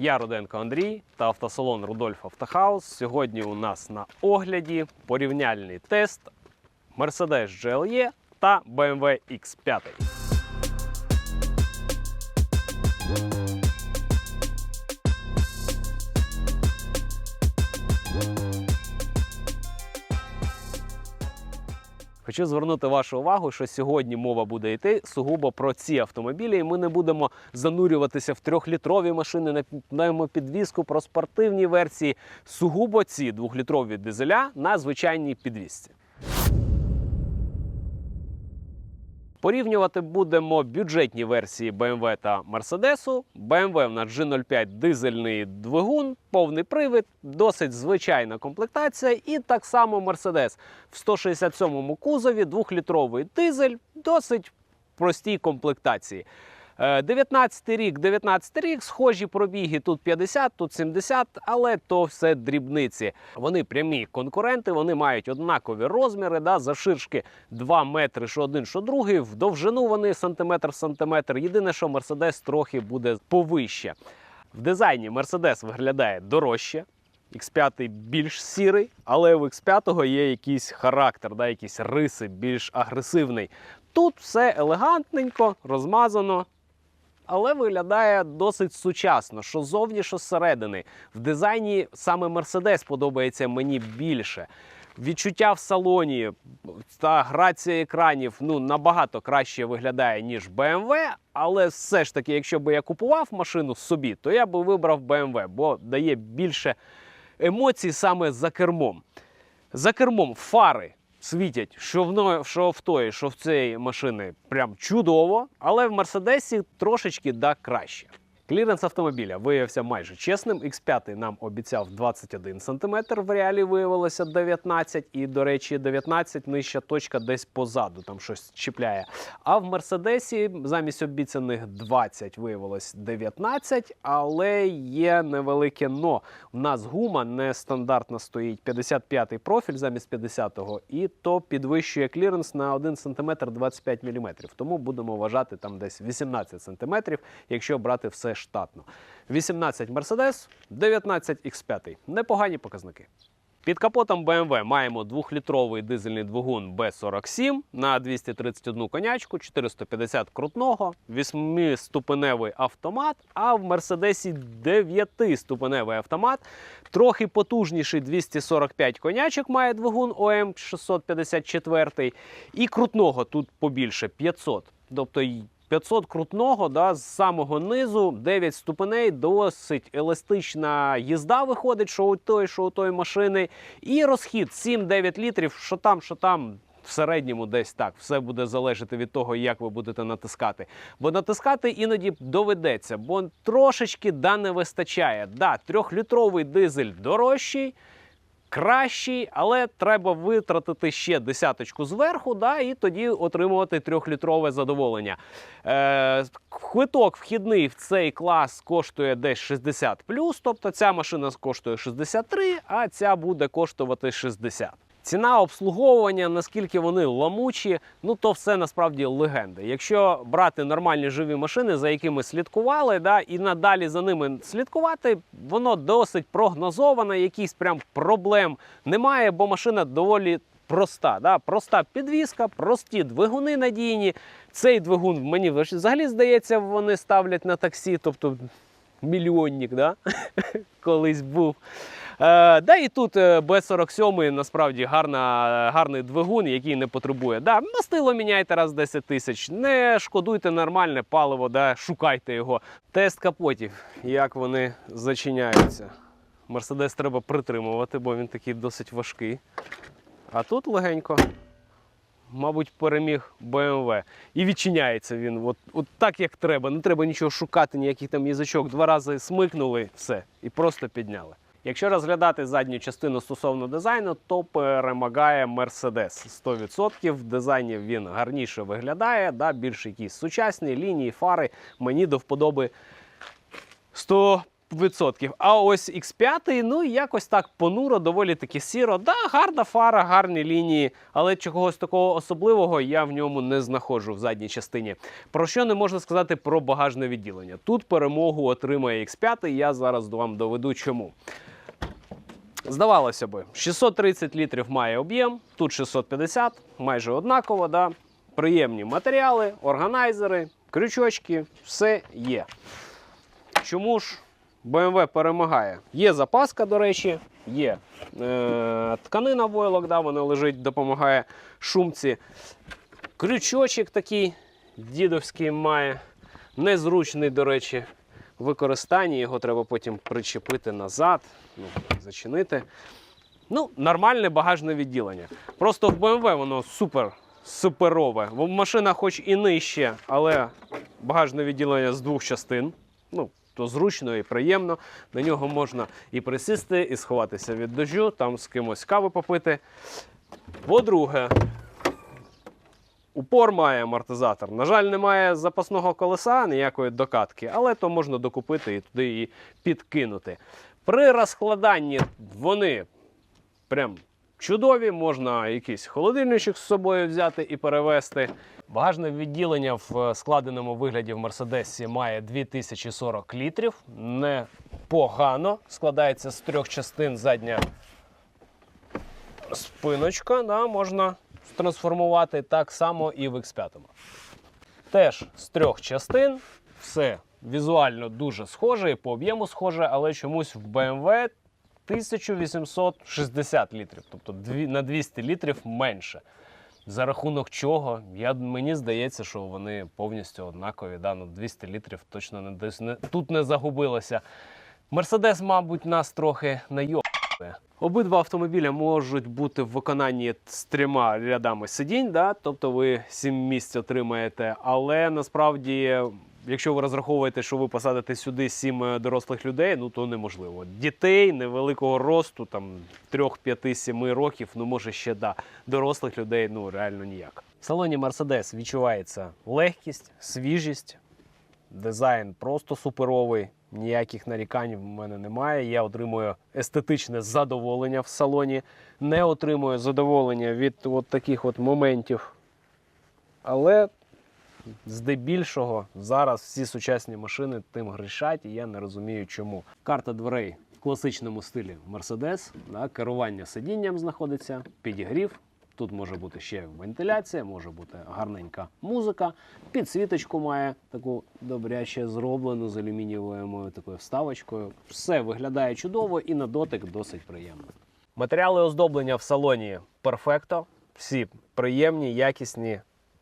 Я Руденко Андрій та автосалон Рудольф Автохаус. Сьогодні у нас на огляді порівняльний тест Mercedes GLE та BMW X5. Хочу звернути вашу увагу, що сьогодні мова буде йти сугубо про ці автомобілі. І ми не будемо занурюватися в трьохлітрові машини на підвізку, про спортивні версії. Сугубо ці двохлітрові дизеля на звичайній підвізці. Порівнювати будемо бюджетні версії BMW та Mercedes. BMW в нас G05 дизельний двигун, повний привід, досить звичайна комплектація. І так само Mercedes в 167-му кузові, двохлітровий дизель, досить простій комплектації. Е, 19 рік, 19 рік, схожі пробіги тут 50, тут 70, але то все дрібниці. Вони прямі конкуренти, вони мають однакові розміри, да, завширшки 2 метри, що один, що другий. В довжину вони сантиметр в сантиметр. Єдине, що Мерседес трохи буде повище. В дизайні Мерседес виглядає дорожче. X5 більш сірий, але у X5 є якийсь характер, да, якісь риси, більш агресивний. Тут все елегантненько, розмазано, але виглядає досить сучасно, що зовні, що зсередини. В дизайні саме Mercedes подобається мені більше. Відчуття в салоні та грація екранів ну набагато краще виглядає ніж BMW, але все ж таки, якщо би я купував машину собі, то я би вибрав BMW, бо дає більше емоцій саме за кермом. За кермом фари світять, що в, що в тої, що в цієї машини прям чудово, але в Мерседесі трошечки да краще. Кліренс автомобіля виявився майже чесним. X5 нам обіцяв 21 см, в реалі виявилося 19 і, до речі, 19 нижча точка десь позаду, там щось чіпляє. А в Мерседесі замість обіцяних 20 виявилось 19, але є невелике но. У нас гума нестандартна стоїть 55-й профіль замість 50-го, і то підвищує кліренс на 1 см 25 мм. Тому будемо вважати там десь 18 см, якщо брати все штатно. 18 Mercedes, 19 X5. Непогані показники. Під капотом BMW маємо 2-літровий дизельний двигун B47 на 231 конячку, 450 крутного, 8-ступеневий автомат, а в Мерседесі 9-ступеневий автомат. Трохи потужніший 245 конячок має двигун ОМ 654 і крутного тут побільше 500. Тобто 500 крутного, да, з самого низу 9 ступеней, досить еластична їзда виходить, що у той, що у тої машини. І розхід 7-9 літрів, що там, що там. В середньому десь так. Все буде залежати від того, як ви будете натискати. Бо натискати іноді доведеться, бо трошечки да не вистачає. Да, трьохлітровий дизель дорожчий, кращий, але треба витратити ще десяточку зверху, да, і тоді отримувати трьохлітрове задоволення. Е, квиток вхідний в цей клас коштує десь 60 тобто ця машина коштує 63, а ця буде коштувати 60. Ціна обслуговування, наскільки вони ламучі, ну то все насправді легенда. Якщо брати нормальні живі машини, за якими слідкували, да, і надалі за ними слідкувати, воно досить прогнозоване, якихось прям проблем немає, бо машина доволі проста. Да? Проста підвізка, прості двигуни надійні. Цей двигун мені взагалі здається, вони ставлять на таксі, тобто мільйонник, да? колись був. Е, да і тут е, Б47 насправді гарна, гарний двигун, який не потребує. Да, мастило міняйте раз 10 тисяч. Не шкодуйте нормальне паливо, да, шукайте його. Тест капотів, як вони зачиняються. Мерседес треба притримувати, бо він такий досить важкий. А тут легенько. Мабуть, переміг BMW. І відчиняється він. От, от так, як треба. Не треба нічого шукати, ніяких там язичок. Два рази смикнули, все, і просто підняли. Якщо розглядати задню частину стосовно дизайну, то перемагає Mercedes 100%. В дизайні він гарніше виглядає, да, більш якісь сучасні лінії, фари. Мені до вподоби 100 відсотків. А ось X5, ну якось так понуро, доволі таки сіро. Да, гарна фара, гарні лінії, але чогось такого особливого я в ньому не знаходжу в задній частині. Про що не можна сказати про багажне відділення. Тут перемогу отримає X5, я зараз вам доведу чому. Здавалося би, 630 літрів має об'єм, тут 650, майже однаково. Да? Приємні матеріали, органайзери, крючочки, все є. Чому ж BMW перемагає? Є запаска, до речі, є е, тканина войлок, да, вона лежить, допомагає шумці. Крючочок такий дідовський має. Незручний, до речі, в використанні. Його треба потім причепити назад, ну, зачинити. Ну, нормальне багажне відділення. Просто в BMW воно супер суперове. Машина хоч і нижче, але багажне відділення з двох частин. Ну, то зручно і приємно. На нього можна і присісти, і сховатися від дощу, там з кимось кави попити. По-друге, упор має амортизатор. На жаль, немає запасного колеса, ніякої докатки, але то можна докупити і туди її підкинути. При розкладанні вони прям чудові, можна якийсь холодильничок з собою взяти і перевезти. Багажне відділення в е, складеному вигляді в Мерседесі має 2040 літрів. Непогано. Складається з трьох частин задня спиночка. Да, можна трансформувати так само і в X5. Теж з трьох частин. Все візуально дуже схоже і по об'єму схоже, але чомусь в BMW 1860 літрів, тобто на 200 літрів менше. За рахунок чого, я, мені здається, що вони повністю однакові. Да? Ну, 200 літрів точно не, десь не, тут не загубилося. Мерседес, мабуть, нас трохи найобує. Обидва автомобіля можуть бути в виконанні з трьома рядами сидінь, да? тобто ви сім місць отримаєте. Але насправді, якщо ви розраховуєте, що ви посадите сюди сім е, дорослих людей, ну то неможливо. Дітей невеликого росту, там 3, 5, 7 років, ну може ще да. Дорослих людей ну реально ніяк. В салоні Mercedes відчувається легкість, свіжість, Дизайн просто суперовий, ніяких нарікань в мене немає. Я отримую естетичне задоволення в салоні, не отримую задоволення від от таких от моментів. Але здебільшого зараз всі сучасні машини тим грішать, і я не розумію чому. Карта дверей в класичному стилі Mercedes, да, керування сидінням знаходиться, підігрів. Тут може бути ще вентиляція, може бути гарненька музика. Підсвіточку має таку добряче зроблену з алюмінієвою такою вставочкою. Все виглядає чудово і на дотик досить приємно. Матеріали оздоблення в салоні перфекто. Всі приємні, якісні.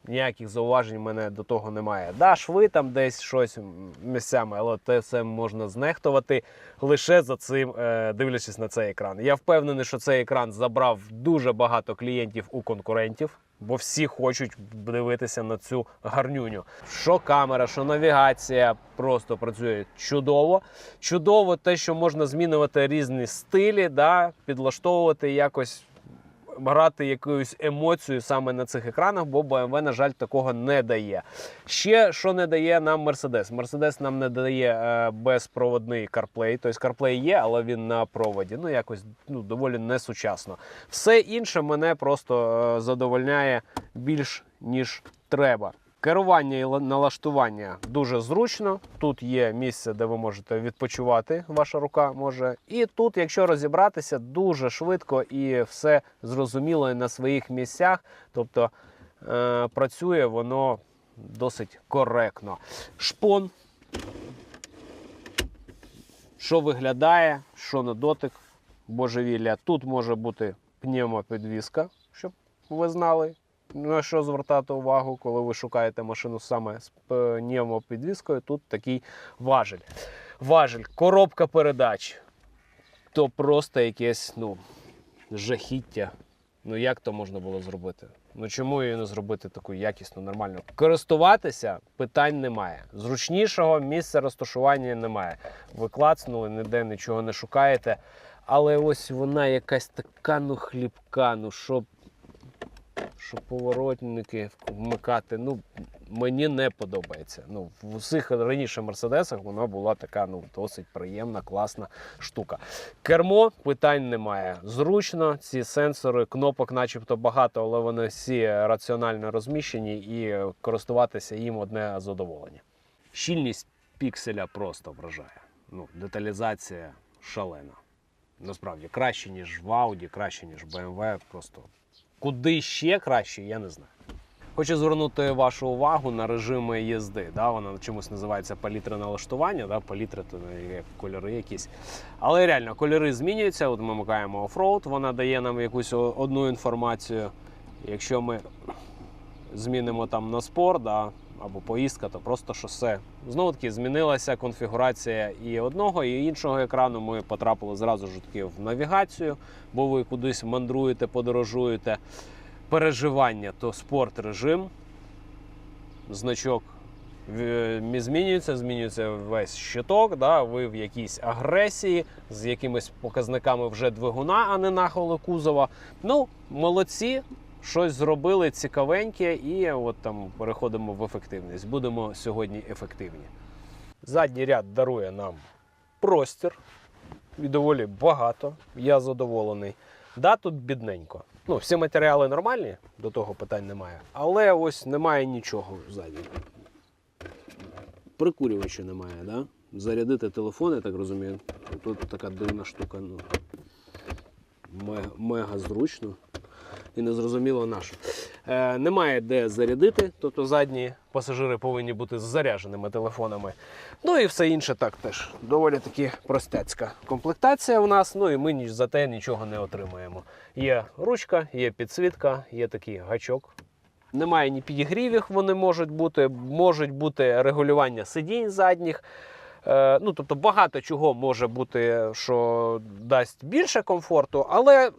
Ніяких зауважень в мене до того немає. Да, шви там десь щось місцями, але те все можна знехтувати лише за цим, е, дивлячись на цей екран. Я впевнений, що цей екран забрав дуже багато клієнтів у конкурентів, бо всі хочуть дивитися на цю гарнюню. Що камера, що навігація просто працює чудово. Чудово те, що можна змінювати різні стилі, да, підлаштовувати якось грати якусь емоцію саме на цих екранах, бо BMW, на жаль, такого не дає. Ще що не дає нам Mercedes. Mercedes нам не дає е, безпроводний CarPlay. Тобто CarPlay є, але він на проводі. Ну, якось ну, доволі несучасно. Все інше мене просто е, задовольняє більш ніж треба. Керування і налаштування дуже зручно. Тут є місце, де ви можете відпочивати, ваша рука може. І тут, якщо розібратися, дуже швидко і все зрозуміло на своїх місцях. Тобто е, працює воно досить коректно. Шпон, що виглядає, що на дотик, божевілля. Тут може бути пневмопідвізка, щоб ви знали. На що звертати увагу, коли ви шукаєте машину саме з пневмопідвіскою, тут такий важель. Важель, коробка передач. То просто якесь ну, жахіття. Ну як то можна було зробити? Ну чому її не зробити таку якісну, нормальну? Користуватися питань немає. Зручнішого місця розташування немає. Ви клацнули, ніде нічого не шукаєте. Але ось вона якась така ну хлібка, ну що щоб поворотники вмикати. Ну, мені не подобається. Ну, в усіх раніше мерседесах вона була така ну, досить приємна, класна штука. Кермо питань немає. Зручно, ці сенсори, кнопок, начебто багато, але вони всі раціонально розміщені і користуватися їм одне задоволення. Щільність пікселя просто вражає. Ну, деталізація шалена. Насправді краще, ніж в Audi, краще, ніж BMW. Просто куди ще краще, я не знаю. Хочу звернути вашу увагу на режими їзди. Да? Вона чомусь називається палітра налаштування, да? палітра то як кольори якісь. Але реально кольори змінюються. От ми микаємо офроуд, вона дає нам якусь одну інформацію. Якщо ми змінимо там на спорт да? Або поїздка, то просто шосе. Знову таки змінилася конфігурація і одного, і іншого екрану. Ми потрапили зразу ж таки в навігацію, бо ви кудись мандруєте, подорожуєте переживання, то спорт режим, значок змінюється, змінюється весь щиток, да, ви в якійсь агресії з якимись показниками вже двигуна, а не нахилу кузова. Ну, молодці, щось зробили цікавеньке, і от там переходимо в ефективність. Будемо сьогодні ефективні. Задній ряд дарує нам простір. І доволі багато. Я задоволений. Да, тут бідненько. Ну, всі матеріали нормальні, до того питань немає. Але ось немає нічого ззаді. Прикурювача немає, да? Зарядити телефон, я так розумію. Тут така дивна штука. Ну, мега, зручно. І не зрозуміло на. Е, немає де зарядити, тобто задні пасажири повинні бути з зарядженими телефонами. Ну і все інше так теж. Доволі таки простяцька комплектація у нас. Ну і ми ні- за те нічого не отримуємо. Є ручка, є підсвітка, є такий гачок. Немає ні підігрівів, вони можуть бути, можуть бути регулювання сидінь задніх. Е, ну, тобто багато чого може бути, що дасть більше комфорту, але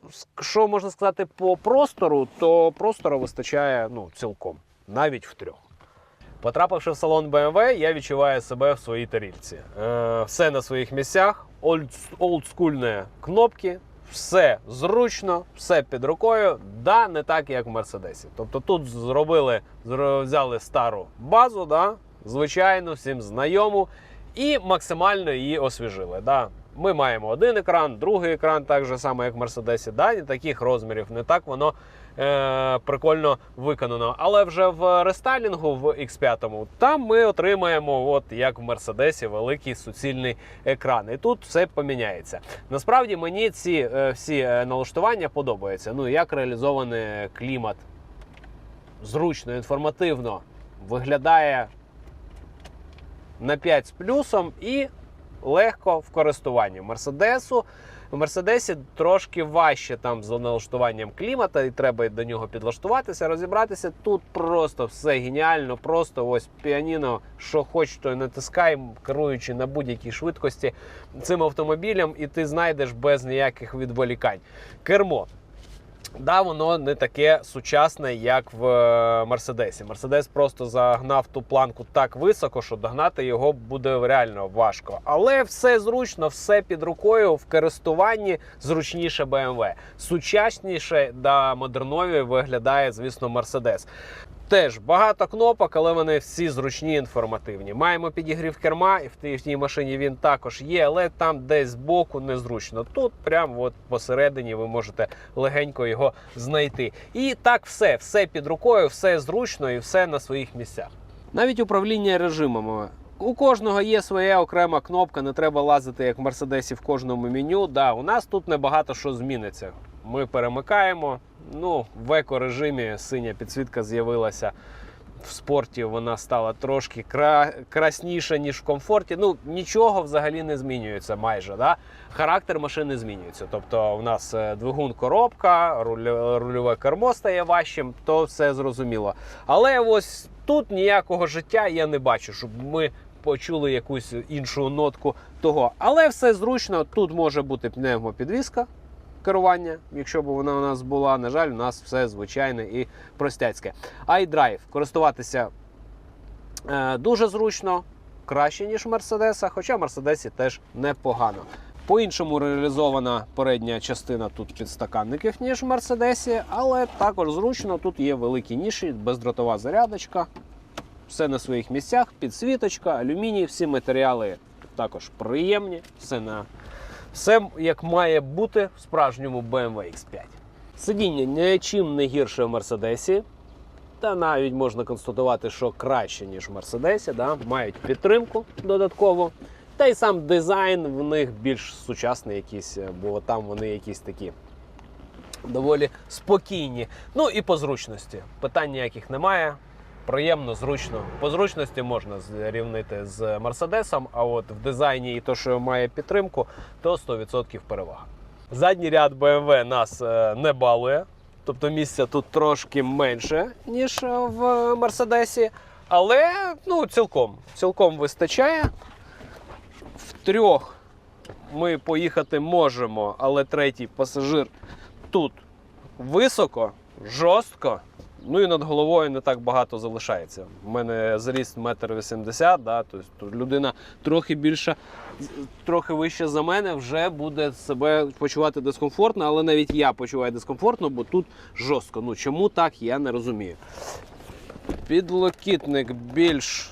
що можна сказати по простору, то простору вистачає ну, цілком, навіть в трьох. Потрапивши в салон BMW, я відчуваю себе в своїй тарілці. Е, все на своїх місцях, олд- олдскульні кнопки, все зручно, все під рукою. Да, не так, як в Мерседесі. Тобто тут зробили, взяли стару базу, да, звичайно, всім знайому, і максимально її освіжили. Да. Ми маємо один екран, другий екран, так же само, як в Мерседесі. Да, таких розмірів, не так воно е, прикольно виконано. Але вже в рестайлінгу в X5 там ми отримаємо, от як в Мерседесі, великий суцільний екран. І тут все поміняється. Насправді мені ці е, всі е, налаштування подобаються. Ну як реалізований клімат зручно, інформативно виглядає на 5 з плюсом і легко в користуванні. Мерседесу. В Мерседесі трошки важче там з налаштуванням клімата, і треба до нього підлаштуватися, розібратися. Тут просто все геніально, просто ось піаніно, що хоч, то натискай, керуючи на будь-якій швидкості цим автомобілем, і ти знайдеш без ніяких відволікань. Кермо. Да, воно не таке сучасне, як в е, Мерседесі. Мерседес просто загнав ту планку так високо, що догнати його буде реально важко. Але все зручно, все під рукою в користуванні зручніше BMW. Сучасніше да модернові виглядає, звісно, Мерседес. Теж багато кнопок, але вони всі зручні інформативні. Маємо підігрів керма, і в тій, машині він також є, але там десь збоку незручно. Тут прямо от посередині ви можете легенько його знайти. І так все, все під рукою, все зручно і все на своїх місцях. Навіть управління режимами. У кожного є своя окрема кнопка, не треба лазити як в Мерседесі в кожному меню. Да, у нас тут небагато що зміниться. Ми перемикаємо. Ну, в еко-режимі синя підсвітка з'явилася. В спорті вона стала трошки кра... красніша, ніж в комфорті. Ну, нічого взагалі не змінюється майже. Да? Характер машини змінюється. Тобто, у нас е, двигун коробка, руль- рульове кермо стає важчим, то все зрозуміло. Але ось тут ніякого життя я не бачу, щоб ми почули якусь іншу нотку того. Але все зручно. Тут може бути пневмопідвізка керування, якщо б вона у нас була. На жаль, у нас все звичайне і простяцьке. iDrive користуватися е, дуже зручно, краще, ніж в Мерседесах, хоча в Мерседесі теж непогано. По-іншому реалізована передня частина тут підстаканників, ніж в Мерседесі, але також зручно. Тут є великі ніші, бездротова зарядочка. Все на своїх місцях, підсвіточка, алюміній, всі матеріали також приємні. Все, на... все як має бути в справжньому BMW X5. Сидіння нічим не гірше в Мерседесі. Та навіть можна констатувати, що краще, ніж в Мерседесі. Да? Мають підтримку додатково. Та й сам дизайн в них більш сучасний якийсь, бо там вони якісь такі доволі спокійні. Ну і по зручності. Питань ніяких немає. Приємно, зручно. По зручності можна зрівнити з Мерседесом, а от в дизайні і то, що має підтримку, то 100% перевага. Задній ряд BMW нас е, не балує, тобто місця тут трошки менше, ніж е, в Мерседесі. Але ну, цілком, цілком вистачає. В трьох ми поїхати можемо, але третій пасажир тут високо, жорстко. Ну і над головою не так багато залишається. У мене зріст 1,80 м, да, тобто людина трохи більша, трохи вище за мене, вже буде себе почувати дискомфортно, але навіть я почуваю дискомфортно, бо тут жорстко. Ну чому так, я не розумію. Підлокітник більш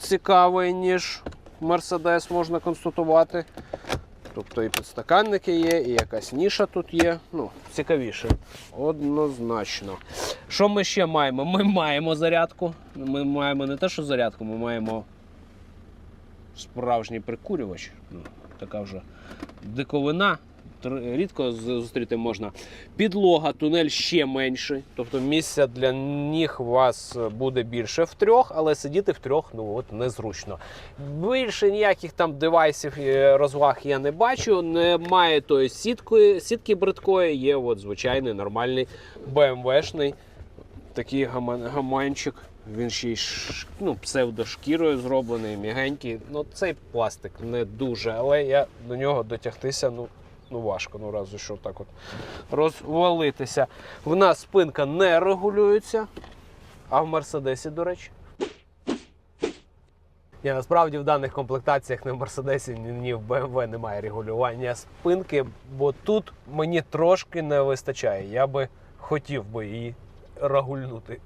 цікавий, ніж Мерседес, можна констатувати. Тобто і підстаканники є, і якась ніша тут є. Ну, цікавіше. Однозначно. Що ми ще маємо? Ми маємо зарядку. Ми маємо не те, що зарядку, ми маємо справжній прикурювач. Ну, така вже диковина. Рідко зустріти можна. Підлога, тунель ще менший. Тобто місця для ніг у вас буде більше в трьох, але сидіти в трьох ну от незручно. Більше ніяких там девайсів е, розваг я не бачу. Немає тої сітки, сітки бридкої, є от звичайний нормальний BMW-шний такий гаман, гаманчик. Він ще й ну, псевдошкірою зроблений, мігенький. Ну, цей пластик не дуже, але я до нього дотягтися ну, ну важко, ну разу що так от розвалитися. В нас спинка не регулюється, а в Мерседесі, до речі. Ні, насправді в даних комплектаціях ні в Мерседесі, ні, в BMW немає регулювання спинки, бо тут мені трошки не вистачає. Я би хотів би її регульнути.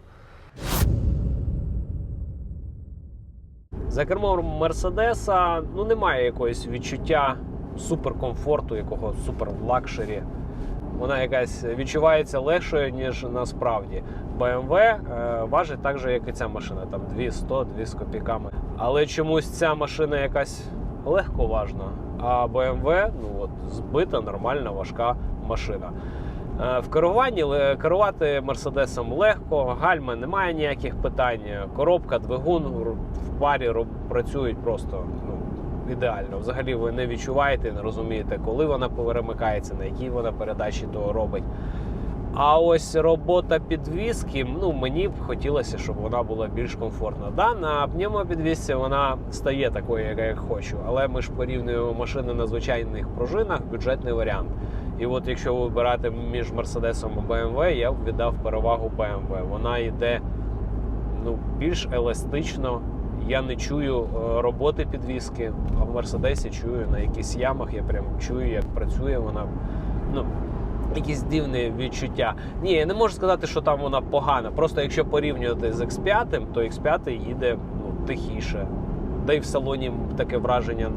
За кермом Мерседеса ну, немає якогось відчуття суперкомфорту, якого супер лакшері. Вона якась відчувається легшою, ніж насправді. BMW е, важить так же, як і ця машина, там 200, 2 з копійками. Але чомусь ця машина якась легковажна. А BMW ну, от, збита, нормальна, важка машина. Е, В керуванні керувати Мерседесом легко, гальма немає ніяких питань. Коробка, двигун в парі працюють просто ну, ідеально. Взагалі ви не відчуваєте, не розумієте, коли вона перемикається, на якій вона передачі то робить. А ось робота підвіски, ну мені б хотілося, щоб вона була більш комфортна. Да, на пневмопідвісці вона стає такою, яка я хочу, але ми ж порівнюємо машини на звичайних пружинах, бюджетний варіант. І от якщо вибирати між Мерседесом і BMW, я б віддав перевагу BMW. Вона йде ну, більш еластично. Я не чую е, роботи підвіски, а в Мерседесі чую на якихось ямах, я прям чую, як працює вона. Ну, якісь дивні відчуття. Ні, я не можу сказати, що там вона погана. Просто якщо порівнювати з X5, то X5 їде ну, тихіше. Да й в салоні таке враження,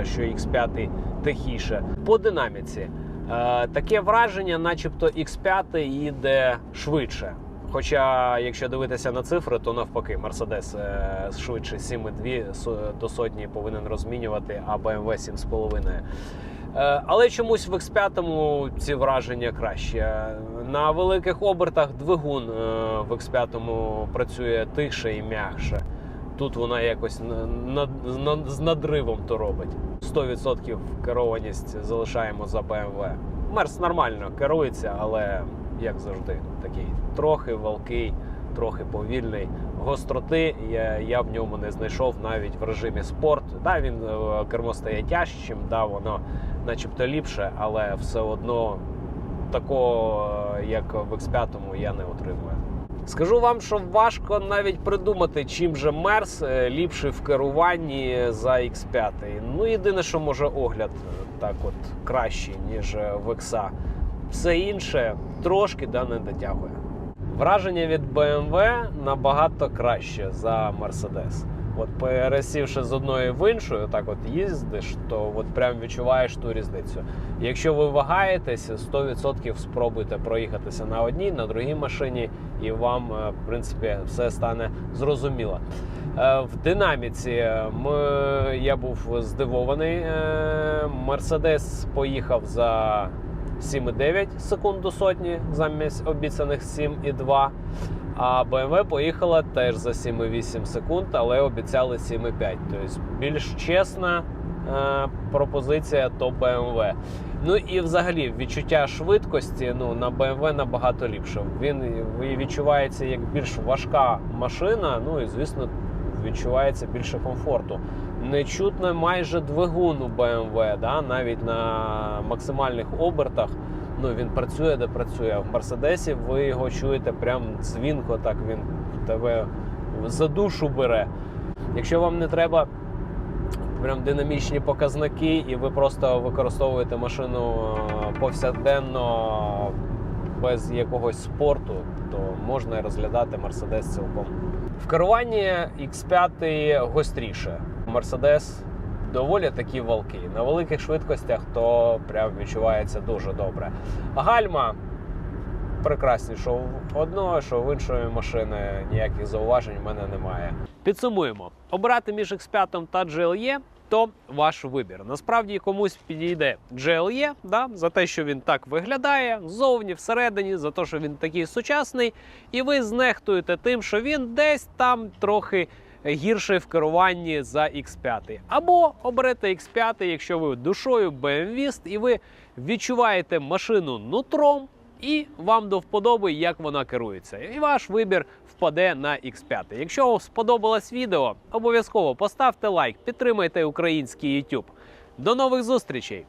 е, що X5 тихіше. По динаміці. Е, Таке враження, начебто X5 їде швидше. Хоча, якщо дивитися на цифри, то навпаки, е, швидше 7,2 со- до сотні повинен розмінювати, а BMW 7,5. Е, Але чомусь в X5 ці враження краще. На великих обертах двигун е, в X5 працює тихше і м'якше. Тут вона якось з надривом то робить. 100% керованість залишаємо за BMW. Мерс нормально керується, але як завжди, такий трохи валкий, трохи повільний. Гостроти я, я в ньому не знайшов навіть в режимі спорт. Да, він е, кермо стає тяжчим, да, воно начебто ліпше, але все одно такого, е, як в X5 я не отримую. Скажу вам, що важко навіть придумати, чим же Мерс е, ліпший в керуванні за X5. Ну, єдине, що може огляд так от кращий, ніж в X. Все інше трошки да не дотягує. Враження від BMW набагато краще за Mercedes. От пересівши з одної в іншу, так от їздиш, то от прям відчуваєш ту різницю. Якщо ви вагаєтеся, 100% спробуйте проїхатися на одній, на другій машині, і вам, е, в принципі, все стане зрозуміло. Е, В динаміці ми, я був здивований. Е, Мерседес поїхав за 7,9 секунд до сотні замість обіцяних 7,2. А BMW поїхала теж за 7,8 секунд, але обіцяли 7,5. Тобто більш чесна е, пропозиція то BMW. Ну і взагалі відчуття швидкості ну, на BMW набагато ліпше. Він відчувається як більш важка машина, ну і звісно відчувається більше комфорту. Не чутно майже двигун у BMW, да? навіть на максимальних обертах. Ну він працює, де працює. В Мерседесі ви його чуєте прям дзвінко, так він тебе за душу бере. Якщо вам не треба прям динамічні показники, і ви просто використовуєте машину е, повсякденно без якогось спорту, то можна розглядати Mercedes цілком. В керуванні X5 гостріше. Mercedes доволі такі валки. На великих швидкостях то прям відчувається дуже добре. Гальма прекрасні, в одного, що в іншої машини ніяких зауважень в мене немає. Підсумуємо: обирати між X5 та GLE то ваш вибір. Насправді комусь підійде GLE, да, за те, що він так виглядає, ззовні, всередині, за те, що він такий сучасний, і ви знехтуєте тим, що він десь там трохи гірший в керуванні за X5. Або оберете X5, якщо ви душою BMW і ви відчуваєте машину нутром. І вам до вподоби, як вона керується. І ваш вибір впаде на X5. Якщо вам сподобалось відео, обов'язково поставте лайк, підтримайте український YouTube. До нових зустрічей!